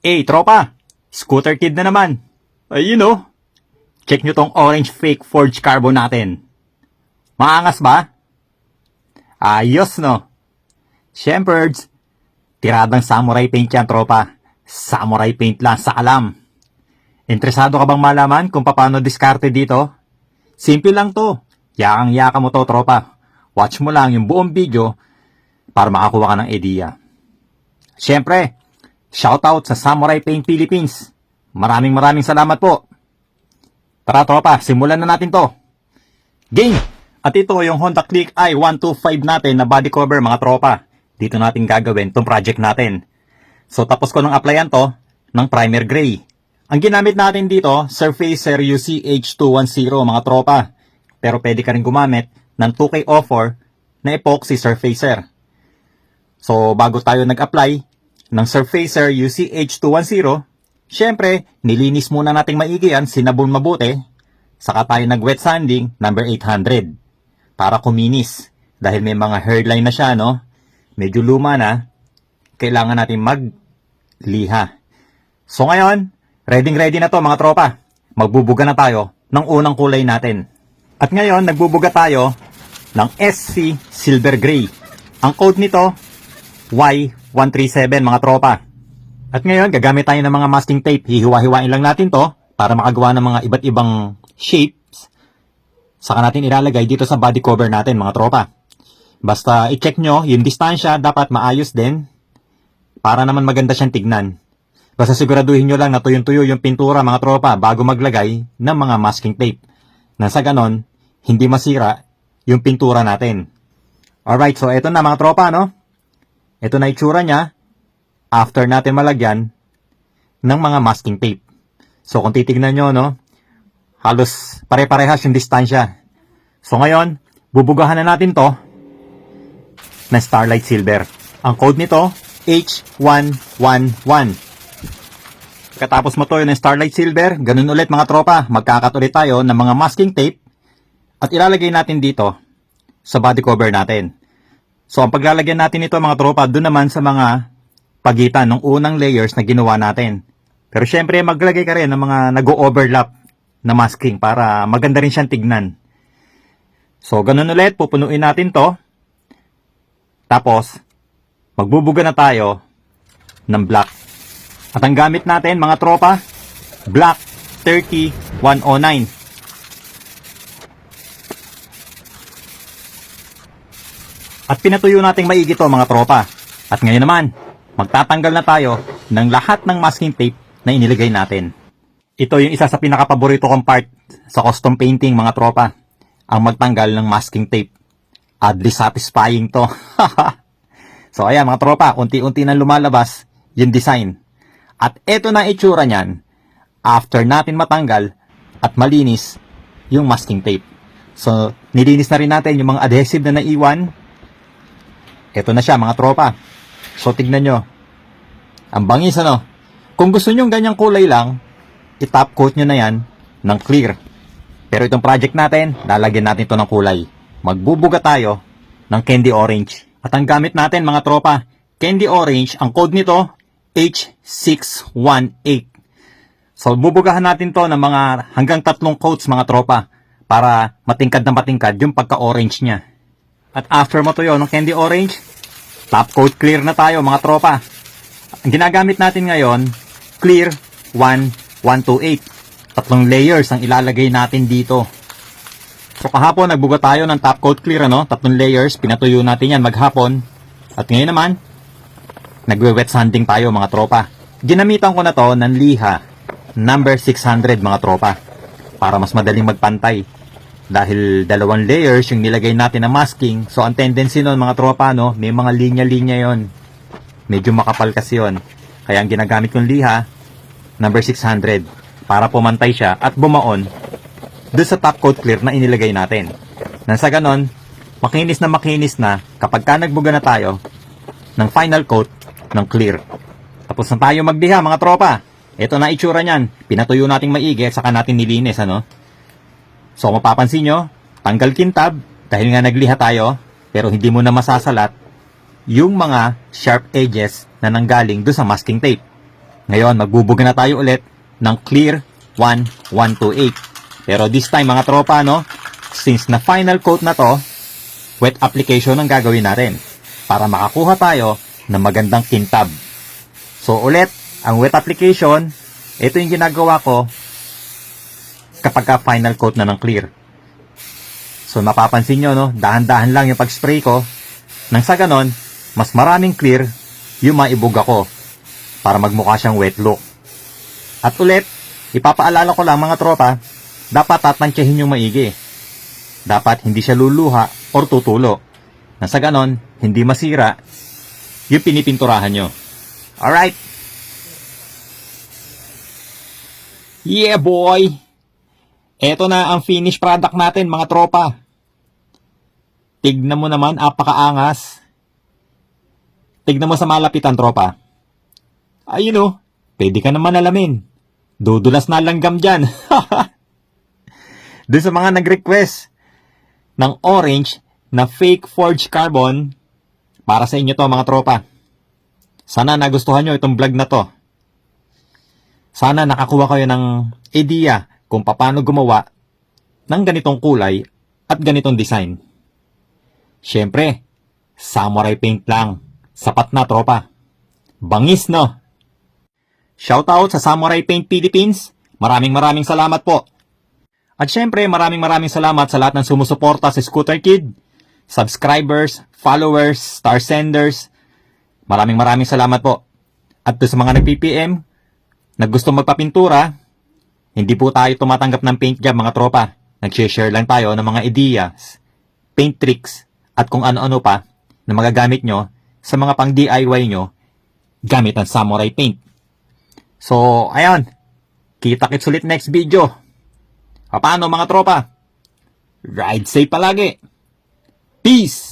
Eh, tropa! Scooter kid na naman. Ayun oh. Check nyo tong orange fake forged carbon natin. Maangas ba? Ayos no. Shemperds, tiradang samurai paint yan tropa. Samurai paint lang sa alam. Interesado ka bang malaman kung paano diskarte dito? Simple lang to. Yakang yaka mo to tropa. Watch mo lang yung buong video para makakuha ka ng idea. Siyempre, shoutout sa Samurai Paint Philippines. Maraming maraming salamat po. Tara tropa, simulan na natin to. Game! At ito yung Honda Click i125 natin na body cover mga tropa. Dito natin gagawin tong project natin. So tapos ko nang applyan to ng primer gray. Ang ginamit natin dito, Surfacer UCH210 mga tropa. Pero pwede ka rin gumamit ng 2K offer na epoxy surfacer. So bago tayo nag-apply ng Surfacer UCH210, syempre nilinis muna nating maigi yan, sinabon mabuti, saka tayo nag-wet sanding number 800 para kuminis. Dahil may mga hairline na siya, no? Medyo luma na, kailangan natin magliha. So ngayon, ready ready na to mga tropa. Magbubuga na tayo ng unang kulay natin. At ngayon, nagbubuga tayo ng SC Silver Gray. Ang code nito, Y137 mga tropa. At ngayon, gagamit tayo ng mga masking tape. Hihiwa-hiwain lang natin to para makagawa ng mga iba't ibang shapes. Saka natin ilalagay dito sa body cover natin mga tropa. Basta i-check nyo, yung distansya dapat maayos din para naman maganda siyang tignan. Basta siguraduhin nyo lang na tuyong-tuyo yung pintura mga tropa bago maglagay ng mga masking tape. Na sa ganon, hindi masira yung pintura natin. Alright, so eto na mga tropa, no? Ito na itsura niya after natin malagyan ng mga masking tape. So kung titignan nyo, no? Halos pare-parehas yung distansya. So ngayon, bubugahan na natin to na Starlight Silver. Ang code nito, H111. Katapos mo to yung Starlight Silver, ganun ulit mga tropa, magkakat ulit tayo ng mga masking tape at ilalagay natin dito sa body cover natin. So, ang paglalagyan natin ito mga tropa, doon naman sa mga pagitan ng unang layers na ginawa natin. Pero syempre, maglagay ka rin ng mga nag-overlap na masking para maganda rin siyang tignan. So, ganun ulit, pupunuin natin to. Tapos, magbubuga na tayo ng black. At ang gamit natin, mga tropa, Black 30109. At pinatuyo nating maigi to mga tropa. At ngayon naman, magtatanggal na tayo ng lahat ng masking tape na inilagay natin. Ito yung isa sa pinakapaborito kong part sa custom painting mga tropa. Ang magtanggal ng masking tape. Oddly satisfying to. so ayan mga tropa, unti-unti na lumalabas yung design. At eto na itsura niyan after natin matanggal at malinis yung masking tape. So, nilinis na rin natin yung mga adhesive na naiwan ito na siya mga tropa. So tignan nyo. Ang bangis ano. Kung gusto nyo ganyang kulay lang, i-top coat nyo na yan ng clear. Pero itong project natin, lalagyan natin ito ng kulay. Magbubuga tayo ng candy orange. At ang gamit natin mga tropa, candy orange, ang code nito, H618. So bubugahan natin to ng mga hanggang tatlong coats mga tropa para matingkad na matingkad yung pagka-orange niya. At after mo tuyo ng candy orange, top coat clear na tayo mga tropa. Ang ginagamit natin ngayon, clear 1128. Tatlong layers ang ilalagay natin dito. So kahapon nagbuga tayo ng top coat clear ano, tatlong layers, pinatuyo natin yan maghapon. At ngayon naman, nagwe-wet sanding tayo mga tropa. Ginamitan ko na to ng liha, number 600 mga tropa, para mas madaling magpantay dahil dalawang layers yung nilagay natin na masking. So, ang tendency nun mga tropa, no, may mga linya-linya yon Medyo makapal kasi yon Kaya ang ginagamit kong liha, number 600, para pumantay siya at bumaon doon sa top coat clear na inilagay natin. Nang sa ganon, makinis na makinis na kapag ka nagbuga na tayo ng final coat ng clear. Tapos na tayo magdiha mga tropa. Ito na itsura niyan. Pinatuyo nating maigi at saka natin nilinis ano. So mapapansin nyo, tanggal kintab dahil nga nagliha tayo pero hindi mo na masasalat yung mga sharp edges na nanggaling do sa masking tape. Ngayon, magbubuga na tayo ulit ng Clear 1128. Pero this time mga tropa, no? Since na final coat na to, wet application ang gagawin natin para makakuha tayo ng magandang kintab. So ulit, ang wet application, ito yung ginagawa ko kapag ka final coat na ng clear. So mapapansin nyo, no? Dahan-dahan lang yung pag-spray ko. Nang sa ganon, mas maraming clear yung maibog ako para magmukha siyang wet look. At ulit, ipapaalala ko lang mga tropa, dapat tatansyahin yung maigi. Dapat hindi siya luluha or tutulo. Nang sa ganon, hindi masira yung pinipinturahan nyo. Alright? Yeah boy! Eto na ang finished product natin mga tropa. Tignan mo naman, apakaangas. Tignan mo sa malapitan, tropa. Ayun oh, pwede ka naman alamin. Dudulas na langgam dyan. Doon sa mga nag-request ng orange na fake forged carbon, para sa inyo to mga tropa. Sana nagustuhan nyo itong vlog na to. Sana nakakuha kayo ng idea kung paano gumawa ng ganitong kulay at ganitong design. Siyempre, samurai paint lang. Sapat na, tropa. Bangis, no? Shoutout sa Samurai Paint Philippines. Maraming maraming salamat po. At syempre, maraming maraming salamat sa lahat ng sumusuporta sa Scooter Kid, subscribers, followers, star senders. Maraming maraming salamat po. At doon sa mga nag-PPM, na gusto magpapintura, hindi po tayo tumatanggap ng paint job mga tropa. Nag-share lang tayo ng mga ideas, paint tricks, at kung ano-ano pa na magagamit nyo sa mga pang DIY nyo gamit ang samurai paint. So, ayan. Kita-kits ulit next video. Paano mga tropa? Ride safe palagi. Peace!